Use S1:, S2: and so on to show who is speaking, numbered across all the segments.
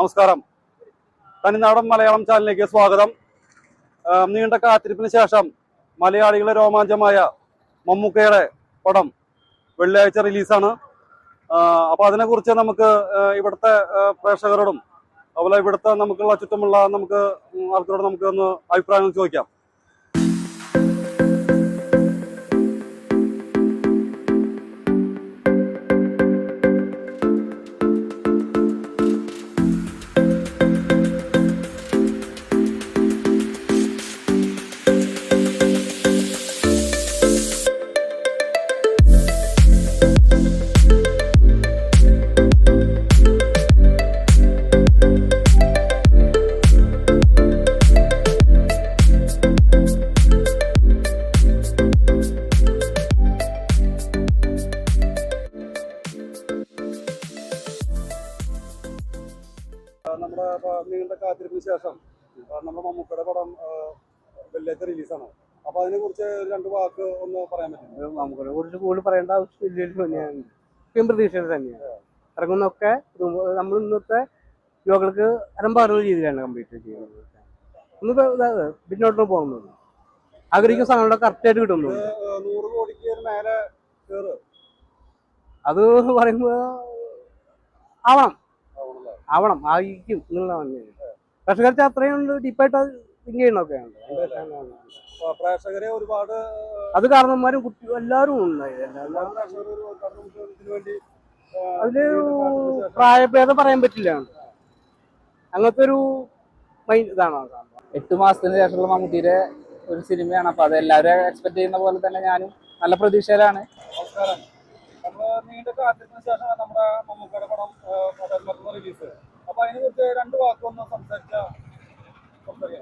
S1: നമസ്കാരം. തനിനാടൻ മലയാളം ചാനലിലേക്ക് സ്വാഗതം. നീണ്ട കാത്തിരിപ്പിന് ശേഷം മലയാളികളെ രോമാഞ്ചമായ മമ്മൂക്കയുടെ പടം വെള്ളിയാഴ്ച റിലീസാണ്. അപ്പോൾ അതിനെക്കുറിച്ച് നമുക്ക് ഇവിടുത്തെ പ്രേക്ഷകരോടും അതുപോലെ ഇവിടുത്തെ നമുക്കുള്ള ചുറ്റുമുള്ള നമുക്ക് ആൾക്കാരോട് നമുക്ക് ഒന്ന് അഭിപ്രായങ്ങൾ ചോദിക്കാം. നീണ്ട കാത്തിരിപ്പിന് ശേഷം നമ്മുടെ മമ്മൂക്കയുടെ പടം വെള്ളിയാഴ്ച റിലീസാണ്. അപ്പൊ അതിനെ കുറിച്ച് രണ്ട് വാക്ക് ഒന്ന് പറയാൻ പറ്റും
S2: മമ്മൂക്കയെ കുറിച്ച് കൂടുതൽ പറയേണ്ട ആവശ്യമില്ല തന്നെയാണ് ഇപ്പം പ്രതീക്ഷയിൽ തന്നെയാണ്. ഇറങ്ങുന്നൊക്കെ നമ്മൾ ഇന്നത്തെ യുവാക്കൾക്ക് അരമ്പാറുന്ന രീതിയിലാണ് കംപ്ലീറ്റ് ചെയ്യുന്നത്. ഒന്ന് പിന്നോട്ട് പോകുന്നത് ആഗ്രഹിക്കുന്ന സാധനങ്ങളൊക്കെ കറക്റ്റായിട്ട് കിട്ടുന്നു
S1: നൂറ് കോടിക്ക് മേലെ
S2: അത് പറയുമ്പോൾ ആവണം
S1: ആവണല്ലേ?
S2: ആവണം ആയിരിക്കും എന്നുള്ളതാണ് കർഷകർക്ക് അത്രയും ഡീപ്പായിട്ട് അത് തിങ്ക് ചെയ്യണമൊക്കെയാണ്
S1: പ്രേക്ഷകരെ ഒരുപാട്
S2: അത് കാരണന്മാരും കുട്ടി എല്ലാവരും ഉണ്ടായി
S1: അതിൽ
S2: പ്രായഭേദം പറയാൻ പറ്റില്ല. അങ്ങനത്തെ ഒരു മൈൻഡ് ഇതാണ്.
S3: എട്ട് മാസത്തിന് ശേഷമുള്ള മമ്മൂട്ടിയുടെ ഒരു സിനിമയാണ്. അപ്പൊ അത് എല്ലാവരും എക്സ്പെക്ട് ചെയ്യുന്ന പോലെ തന്നെ ഞാനും നല്ല പ്രതീക്ഷയിലാണ്.
S1: നമസ്കാരം. നീണ്ട കാത്തിരിപ്പിന് ശേഷം നമ്മുടെ മമ്മൂക്കയുടെ പടം മറ്റന്നാൾ റിലീസ് അപ്പൊ അതിനെ കുറിച്ച് രണ്ട് വാക്കൊന്ന് സംസാരിച്ച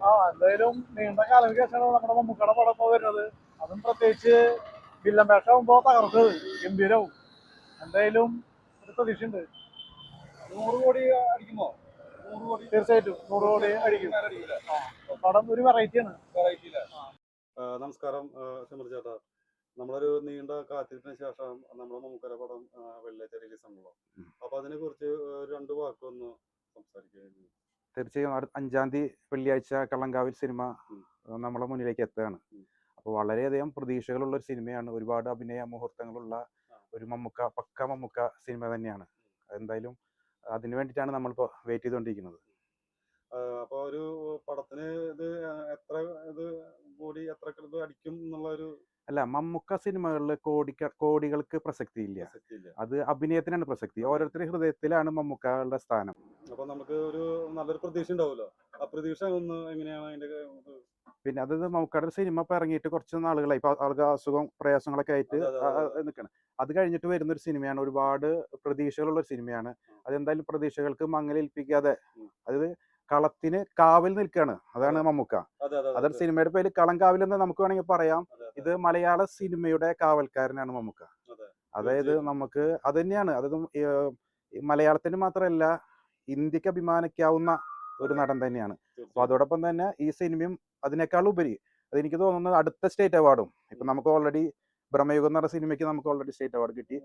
S4: ആ എന്തായാലും നീണ്ട കാലം ശേഷമാണ് നമ്മുടെ മമ്മൂക്കയുടെ പടം ഇപ്പൊ വരുന്നത്. അതും പ്രത്യേകിച്ച് വില്ലൻ വേഷമാകുമ്പോ തകർത്തത് ഗംഭീരവും. എന്തായാലും ഒരു പ്രതീക്ഷയുണ്ട്.
S1: നൂറ് കോടി അടിക്കുമോ? നൂറ് കോടി
S4: തീർച്ചയായിട്ടും നൂറ് കോടി അടിക്കും. പടം ഒരു വെറൈറ്റിയാണ്
S1: വെറൈറ്റി നമസ്കാരം ചേട്ടാ നമ്മളൊരു നീണ്ട കാത്തിരിപ്പിന് ശേഷം നമ്മുടെ മമ്മൂക്കര പടം വെള്ളിയാഴ്ച റിലീസ് ആണല്ലോ. അപ്പൊ അതിനെ കുറിച്ച് രണ്ട് വാക്കൊന്ന് സംസാരിക്കുക
S5: തീർച്ചയായും അടുത്ത അഞ്ചാം തീയതി വെള്ളിയാഴ്ച കള്ളങ്കാവിൽ സിനിമ. നമ്മളെ മുന്നിലേക്ക് എത്തുകയാണ്.
S1: അപ്പൊ
S5: അപ്പോൾ വളരെയധികം പ്രതീക്ഷകളുള്ള ഒരു സിനിമയാണ്. ഒരുപാട് അഭിനയ മുഹൂർത്തങ്ങളുള്ള ഒരു മമ്മൂക്ക പക്ക മമ്മൂക്ക സിനിമ തന്നെയാണ്. എന്തായാലും അതിനു വേണ്ടിയിട്ടാണ് നമ്മളിപ്പോൾ വെയിറ്റ് ചെയ്തുകൊണ്ടിരിക്കുന്നത്.
S1: അപ്പൊ ഒരു പടത്തിന് ഇത് എത്ര ഇത് കൂടി എത്ര ഇത് അടിക്കും എന്നുള്ള ഒരു
S5: അല്ല മമ്മൂക്ക സിനിമകളിൽ കോടിക്ക കോടികൾക്ക് പ്രസക്തി
S1: ഇല്ല.
S5: അത് അഭിനയത്തിനാണ് പ്രസക്തി. ഓരോരുത്തരുടെ ഹൃദയത്തിലാണ് മമ്മൂക്കകളുടെ സ്ഥാനം.
S1: അപ്പൊ നമുക്ക് ഒരു നല്ലൊരു പ്രതീക്ഷ ഉണ്ടാവുമല്ലോ? ആ പ്രതീക്ഷ ഒന്ന് എങ്ങനെയാണ് അതിന്റെ
S5: പിന്നെ അത് മമ്മൂക്കയുടെ സിനിമ ഇപ്പൊ ഇറങ്ങിയിട്ട് കുറച്ച് നാളുകളായി. ഇപ്പൊ ആൾക്ക് അസുഖം പ്രയാസങ്ങളൊക്കെ ആയിട്ട്
S1: അതെ, അതെ, അതെ.
S5: നിൽക്കണം അത്. കഴിഞ്ഞിട്ട് വരുന്ന ഒരു സിനിമയാണ്. ഒരുപാട് പ്രതീക്ഷകളുള്ള ഒരു സിനിമയാണ്. അതെന്തായാലും പ്രതീക്ഷകൾക്ക് മങ്ങലേൽപ്പിക്കാതെ
S1: ഉം.
S5: അതായത് കളത്തിന് കാവൽ നിൽക്കുകയാണ് അതാണ് മമ്മൂക്ക.
S1: അതെ അതെ
S5: അതൊരു സിനിമയുടെ പേര് കളം കാവൽ എന്ന് നമുക്ക് വേണമെങ്കിൽ പറയാം. ഇത് മലയാള സിനിമയുടെ കാവൽക്കാരനാണ് മമ്മൂക്ക.
S1: അതെ.
S5: അതായത് നമുക്ക് അത് തന്നെയാണ്. അതായത് മലയാളത്തിന് മാത്രമല്ല ഇന്ത്യയ്ക്ക് അഭിമാനിക്കാവുന്ന ഒരു നടൻ തന്നെയാണ്. അപ്പൊ അതോടൊപ്പം തന്നെ ഈ സിനിമയും അതിനേക്കാൾ ഉപരി അതെനിക്ക് തോന്നുന്നത് അടുത്ത സ്റ്റേറ്റ് അവാർഡും. ഇപ്പൊ നമുക്ക് ഓൾറെഡി ബ്രഹ്മയുഗം എന്ന് പറഞ്ഞ സിനിമയ്ക്ക് നമുക്ക് ഓൾറെഡി സ്റ്റേറ്റ് അവാർഡ് കിട്ടി.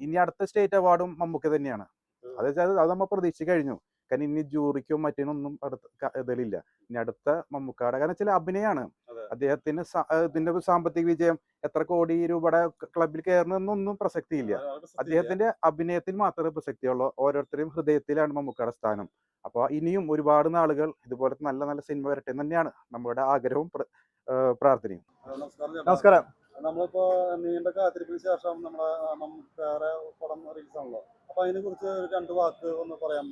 S5: ഇനി അടുത്ത സ്റ്റേറ്റ് അവാർഡും മമ്മൂക്ക തന്നെയാണ്. അത് വെച്ചാൽ അത് നമ്മൾ പ്രതീക്ഷിച്ച് കഴിഞ്ഞു. കാരണം ഇനി ജൂറിക്കും മറ്റിനൊന്നും അടുത്ത ഇതിലില്ല. ഇനി അടുത്ത മമ്മൂക്കാടെ കാരണം വെച്ചാൽ അഭിനയാണ്. അദ്ദേഹത്തിന് ഇതിന്റെ ഒരു സാമ്പത്തിക വിജയം എത്ര കോടി രൂപയുടെ ക്ലബിൽ കയറുന്നൊന്നും പ്രസക്തിയില്ല. അദ്ദേഹത്തിന്റെ അഭിനയത്തിൽ മാത്രമേ പ്രസക്തിയുള്ളൂ. ഓരോരുത്തരുടെയും ഹൃദയത്തിലാണ് മമ്മൂക്കയുടെ സ്ഥാനം. അപ്പോൾ ഇനിയും ഒരുപാട് നാളുകൾ ഇതുപോലത്തെ നല്ല നല്ല സിനിമ വരട്ടെ തന്നെയാണ് നമ്മുടെ ആഗ്രഹവും പ്രാർത്ഥനയും.
S1: നമസ്കാരം നമ്മളിപ്പോ നീണ്ട കാത്തിരിപ്പിന് ശേഷം നമ്മുടെ മമ്മൂക്കാരെ പടം റിലീസ് ആണല്ലോ അപ്പൊ അതിനെ കുറിച്ച് രണ്ട് വാക്ക് ഒന്ന് പറയാം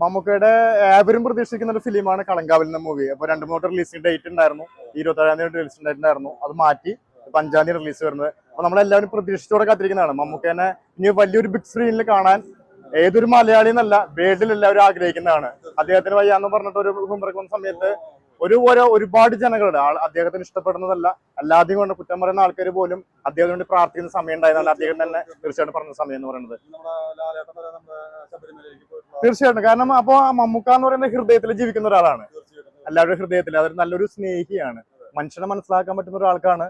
S4: മമ്മൂക്കയുടെ ഏവരും പ്രതീക്ഷിക്കുന്ന ഒരു ഫിലിമാണ് കളങ്കാവൽ എന്ന മൂവി. അപ്പൊ രണ്ട് മൂന്ന് റിലീസിംഗ് ഡേറ്റ് ഉണ്ടായിരുന്നു. ഇരുപത്തേഴാം തീയതി റിലീസ് ഡേറ്റ് ഉണ്ടായിരുന്നു അത് മാറ്റി അഞ്ചാം തീയതി റിലീസ് വരുന്നത്. അപ്പൊ നമ്മളെല്ലാവരും പ്രതീക്ഷിച്ചോടെ കാത്തിരിക്കുന്നതാണ്. മമ്മൂക്കേനെ ഇനി വലിയൊരു ബിഗ് സ്ക്രീനിൽ കാണാൻ ഏതൊരു മലയാളി എന്നല്ല വേൾഡിൽ എല്ലാവരും ആഗ്രഹിക്കുന്നതാണ്. അദ്ദേഹത്തിന് വയ്യാന്ന് പറഞ്ഞിട്ട് ഒരു ഹുംറക്കുന്ന സമയത്ത് ഒരു ഓരോ ഒരുപാട് ജനങ്ങളുടെ ആൾ അദ്ദേഹത്തിന് ഇഷ്ടപ്പെടുന്നതല്ല. അല്ലാതെയും കൊണ്ട് കുറ്റം പറയുന്ന ആൾക്കാർ പോലും അദ്ദേഹത്തിന് വേണ്ടി പ്രാർത്ഥിക്കുന്ന സമയം ഉണ്ടായതാണ് അദ്ദേഹം തന്നെ തീർച്ചയായിട്ടും പറഞ്ഞ സമയം എന്ന് പറയുന്നത്. തീർച്ചയായിട്ടും. കാരണം അപ്പൊ മമ്മൂക്ക എന്ന് പറയുന്ന ഹൃദയത്തിൽ ജീവിക്കുന്ന ഒരാളാണ്. എല്ലാവരുടെ ഹൃദയത്തിൽ അതൊരു നല്ലൊരു സ്നേഹിയാണ്. മനുഷ്യനെ മനസ്സിലാക്കാൻ പറ്റുന്ന ഒരാൾക്കാണ്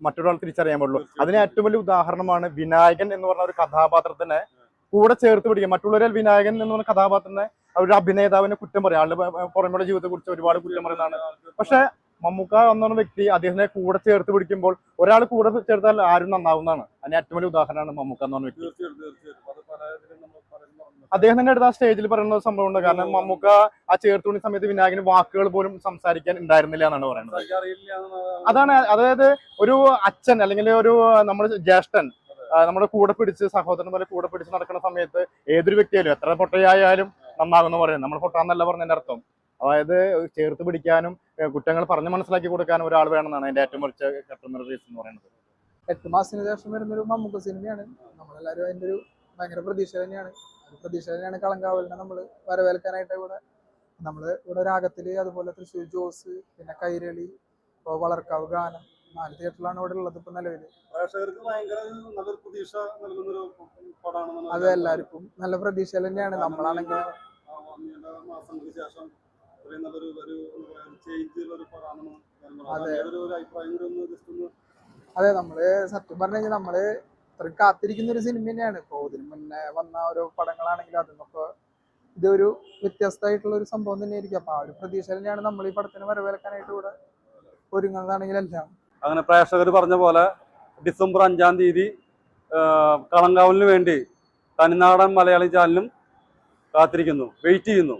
S4: മറ്റൊരാൾ തിരിച്ചറിയാൻ പാടുള്ളൂ. അതിന് ഏറ്റവും വലിയ ഉദാഹരണമാണ് വിനായകൻ എന്ന് പറഞ്ഞ ഒരു കഥാപാത്രത്തിനെ കൂടെ ചേർത്ത് പിടിക്കുക. മറ്റുള്ളവരെ വിനായകൻ എന്ന് പറഞ്ഞ കഥാപാത്രത്തിനെ അവരുടെ അഭിനേതാവിനെ കുറ്റം പറയും. ആളുടെ പുറമെയുള്ള ജീവിതത്തെ കുറിച്ച് ഒരുപാട് കുറ്റം പറയുന്നതാണ് പക്ഷെ മമ്മൂക്ക എന്ന വ്യക്തി അദ്ദേഹത്തിനെ കൂടെ ചേർത്ത് പിടിക്കുമ്പോൾ ഒരാൾ കൂടെ ചേർത്താൽ ആരും നന്നാവുന്നതാണ്. അതിന് ഏറ്റവും വലിയ ഉദാഹരണമാണ് മമ്മൂക്ക എന്ന് പറഞ്ഞ വ്യക്തി
S1: തീർച്ചയായിട്ടും തീർച്ചയായിട്ടും അത് പല ഇതിലും നമ്മൾ പറയുന്നു
S4: അദ്ദേഹം തന്നെ അടുത്ത് ആ സ്റ്റേജിൽ പറയുന്ന ഒരു സംഭവമുണ്ട്. കാരണം മമ്മൂക്ക ആ ചേർത്തുണി സമയത്ത് വിനായകന് വാക്കുകൾ പോലും സംസാരിക്കാൻ ഉണ്ടായിരുന്നില്ല എന്നാണ് പറയുന്നത്. അതാണ് അതായത് ഒരു അച്ഛൻ അല്ലെങ്കിൽ ഒരു നമ്മുടെ ജ്യേഷ്ഠൻ നമ്മുടെ കൂടെ പിടിച്ച് സഹോദരൻ പോലെ കൂടെ പിടിച്ച് നടക്കുന്ന സമയത്ത് ഏതൊരു വ്യക്തിയായാലും എത്ര പൊട്ടയായാലും നന്നാകുമെന്ന് പറയുന്നത്. നമ്മൾ പൊട്ടാന്നല്ല പറഞ്ഞതിന്റെ അർത്ഥം. അതായത് ചേർത്ത് പിടിക്കാനും കുറ്റങ്ങൾ പറഞ്ഞ് മനസ്സിലാക്കി കൊടുക്കാനും ഒരാൾ വേണമെന്നാണ് അതിന്റെ ഏറ്റവും കുറച്ച് കട്ടുന്ന റീസൺ എന്ന് പറയുന്നത്.
S6: എട്ട് മാസത്തിന് ശേഷം വരുന്നൊരു മമ്മൂക്ക സിനിമയാണ്. നമ്മളെല്ലാവരും അതിന്റെ ഒരു ഭയങ്കര പ്രതീക്ഷ തന്നെയാണ്. പ്രതീക്ഷ തന്നെയാണ് കളങ്കാവലിനെ നമ്മൾ വരവേൽക്കാനായിട്ട് ഇവിടെ നമ്മൾ ഇവിടെ രാഗത്തിൽ അതുപോലെ തൃശ്ശൂർ ജോസ് പിന്നെ കൈരളി ഇപ്പോൾ വളർക്കാവ് ഗാനം നാല് തിയേറ്ററിലാണ് ഇവിടെ ഉള്ളത് ഇപ്പം നിലവിൽ അത് എല്ലാവർക്കും നല്ല പ്രതീക്ഷ തന്നെയാണ്. നമ്മളാണെങ്കിൽ അതെ. അതെ നമ്മൾ സത്യം പറഞ്ഞു കഴിഞ്ഞാൽ നമ്മൾ ഇത്രയും കാത്തിരിക്കുന്ന ഒരു സിനിമ തന്നെയാണ്. ഇപ്പോൾ ഇതിന് മുന്നേ വന്ന ഓരോ പടങ്ങളാണെങ്കിലും അതിന്നൊക്കെ ഇതൊരു വ്യത്യസ്തമായിട്ടുള്ള ഒരു സംഭവം തന്നെയായിരിക്കും. അപ്പൊ ആ ഒരു പ്രതീക്ഷ തന്നെയാണ് നമ്മൾ ഈ പടത്തിന് വരവേൽക്കാനായിട്ട് ഇവിടെ ഒരുങ്ങുന്നതാണെങ്കിലും എല്ലാം.
S1: അങ്ങനെ പ്രേക്ഷകർ പറഞ്ഞ പോലെ ഡിസംബർ അഞ്ചാം തീയതി കളങ്കാവലിന് വേണ്ടി തനിനാടൻ മലയാളി ചാനലും കാത്തിരിക്കുന്നു വെയിറ്റ് ചെയ്യുന്നു.